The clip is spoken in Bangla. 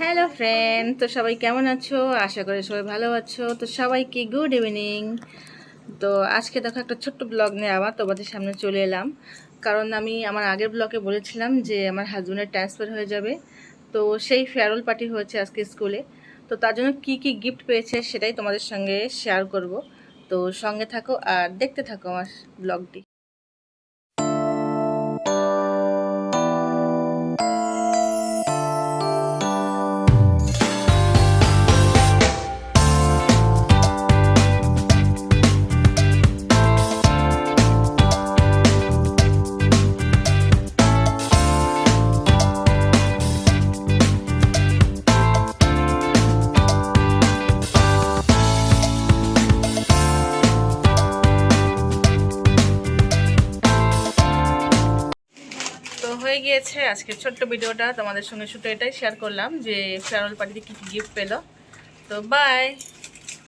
হ্যালো ফ্রেন্ড তো সবাই কেমন আছো? আশা করি সবাই ভালো আছো। তো সবাইকে গুড ইভিনিং তো আজকে দেখো একটা ছোট্ট ব্লগ নিয়ে আবার তোমাদের সামনে চলে এলাম। কারণ আমি আমার আগের ব্লগে বলেছিলাম যে আমার হাজব্যান্ডের ট্রান্সফার হয়ে যাবে। তো সেই ফেয়ারওয়েল পার্টি হয়েছে আজকে স্কুলে তো তার জন্য কি কি গিফট পেয়েছে সেটাই তোমাদের সঙ্গে শেয়ার করব। তো সঙ্গে থাকো আর দেখতে থাকো আমার ব্লগটি হয়ে গিয়েছে। আজকের ছোট্ট ভিডিওটা তোমাদের সঙ্গে শুধু এটাই শেয়ার করলাম যে ফেয়ারওয়েল পার্টিতে কী কী গিফট পেল। তো বাই